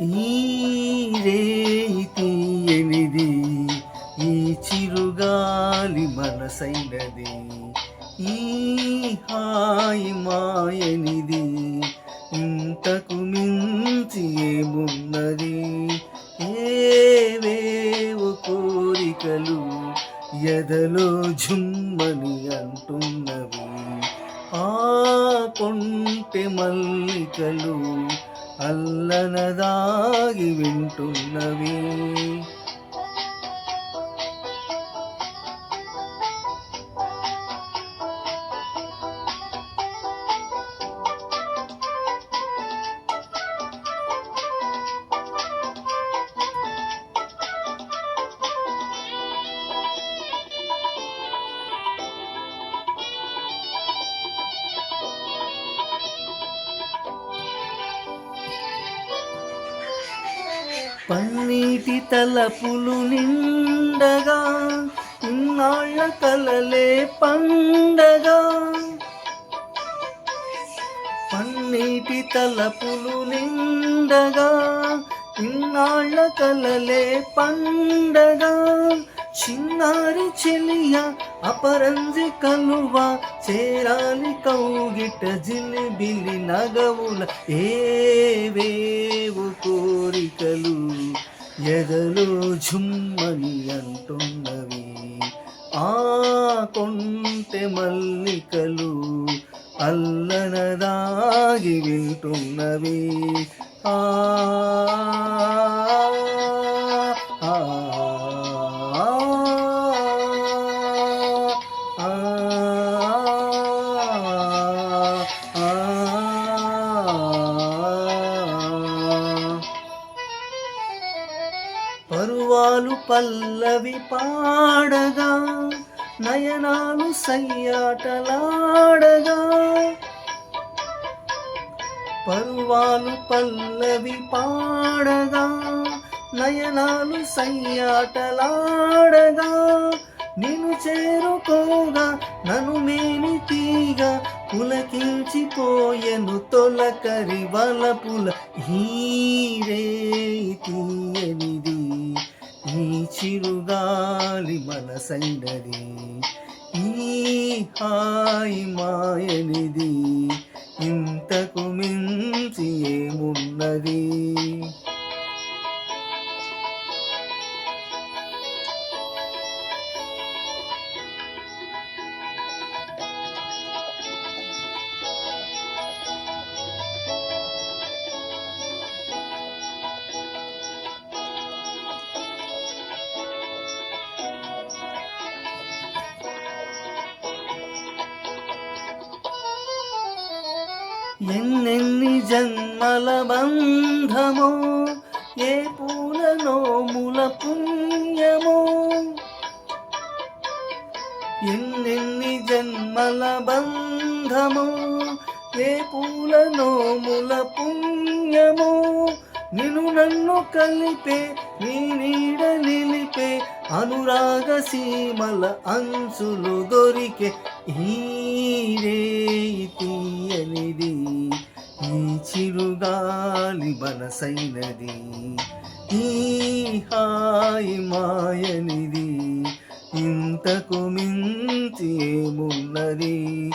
ఈ రేతి తీయనిది ఈ చిరుగాలి మనసైనది ఈ హాయి మాయనిది ఇంతకు మించి ఏమున్నది? ఏవేవో కోరికలు ఎదలో జుమ్మని అంటున్నవి ఆ కొంటె మల్లికలు అల్లనదాగి వింటున్నవి. పన్నీటి తలపులు నిండగా ఇన్నాళ్ళ కలలే పండగా. పన్నీటి తలపులు నిండగా ఇన్నాళ్ళ కలలే పండగా. చిన్నారి చెలియా అపరంజి కలువ చేరాలి కౌగిట జిలిబిలి నగవుల ఏవేవు కోరికలు. ఎదలో జుమ్మని అంటున్నవి ఆ కొంటె మల్లికలు అల్లనదాగి వింటున్నవి. ఆ, పరువాలు పల్లవి పాడగా నయనాలు సయ్యాటలాడగా. పరువాలు పల్లవి పాడగా నయనాలు సయ్యాటలాడగా. నిన్ను చేరుకోగా నన్ను మేని తీగ పులకించిపోయెను తొలకరి వలపుల హీరే తీయనిది చిరుగాలి మన మనసైనది ఈ హాయి మాయనిది. ఎన్నెన్ని జన్మల బంధమో ఏ పూల నోముల పుణ్యమో. ఎన్నెన్ని జన్మల బంధమో ఏ పూల నోముల పుణ్యమో. నిను నన్ను కలిపే నీ నీడ నిలిపే అనురాగ సీమల అంచులు దొరికే హీరే చిరుగాలి ఈ హాయి మాయనిది. ఇంతకు మించి ఏమున్నది?